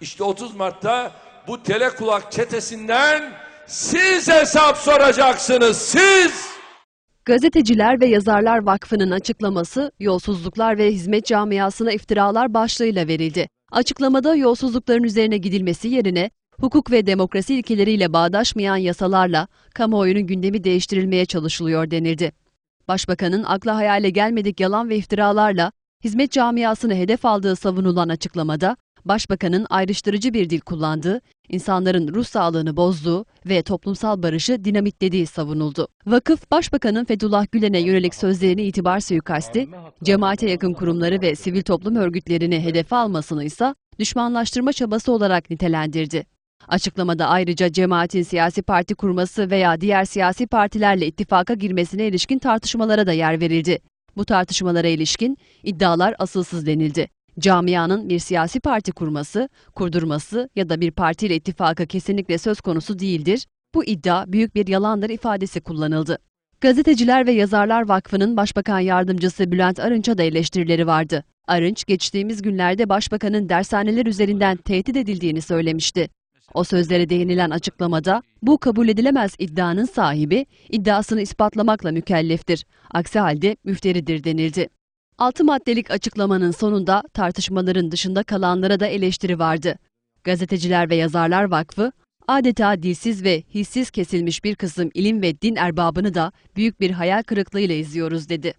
İşte 30 Mart'ta bu telekulak çetesinden siz hesap soracaksınız. Siz! Gazeteciler ve Yazarlar Vakfı'nın açıklaması yolsuzluklar ve hizmet camiasına iftiralar başlığıyla verildi. Açıklamada yolsuzlukların üzerine gidilmesi yerine hukuk ve demokrasi ilkeleriyle bağdaşmayan yasalarla kamuoyunun gündemi değiştirilmeye çalışılıyor denildi. Başbakanın akla hayale gelmedik yalan ve iftiralarla hizmet camiasını hedef aldığı savunulan açıklamada, Başbakanın ayrıştırıcı bir dil kullandığı, insanların ruh sağlığını bozduğu ve toplumsal barışı dinamitlediği savunuldu. Vakıf, Başbakanın Fethullah Gülen'e yönelik sözlerini itibar suikasti, cemaate yakın kurumları ve sivil toplum örgütlerini hedefe almasını ise düşmanlaştırma çabası olarak nitelendirdi. Açıklamada ayrıca cemaatin siyasi parti kurması veya diğer siyasi partilerle ittifaka girmesine ilişkin tartışmalara da yer verildi. Bu tartışmalara ilişkin iddialar asılsız denildi. Camianın bir siyasi parti kurması, kurdurması ya da bir partiyle ittifaka kesinlikle söz konusu değildir. Bu iddia büyük bir yalandır ifadesi kullanıldı. Gazeteciler ve Yazarlar Vakfı'nın Başbakan Yardımcısı Bülent Arınç'a da eleştirileri vardı. Arınç, geçtiğimiz günlerde Başbakanın dershaneler üzerinden tehdit edildiğini söylemişti. O sözlere değinilen açıklamada, bu kabul edilemez iddianın sahibi, iddiasını ispatlamakla mükelleftir. Aksi halde müfteridir denildi. Altı maddelik açıklamanın sonunda tartışmaların dışında kalanlara da eleştiri vardı. Gazeteciler ve Yazarlar Vakfı, adeta dilsiz ve hissiz kesilmiş bir kısım ilim ve din erbabını da büyük bir hayal kırıklığıyla izliyoruz dedi.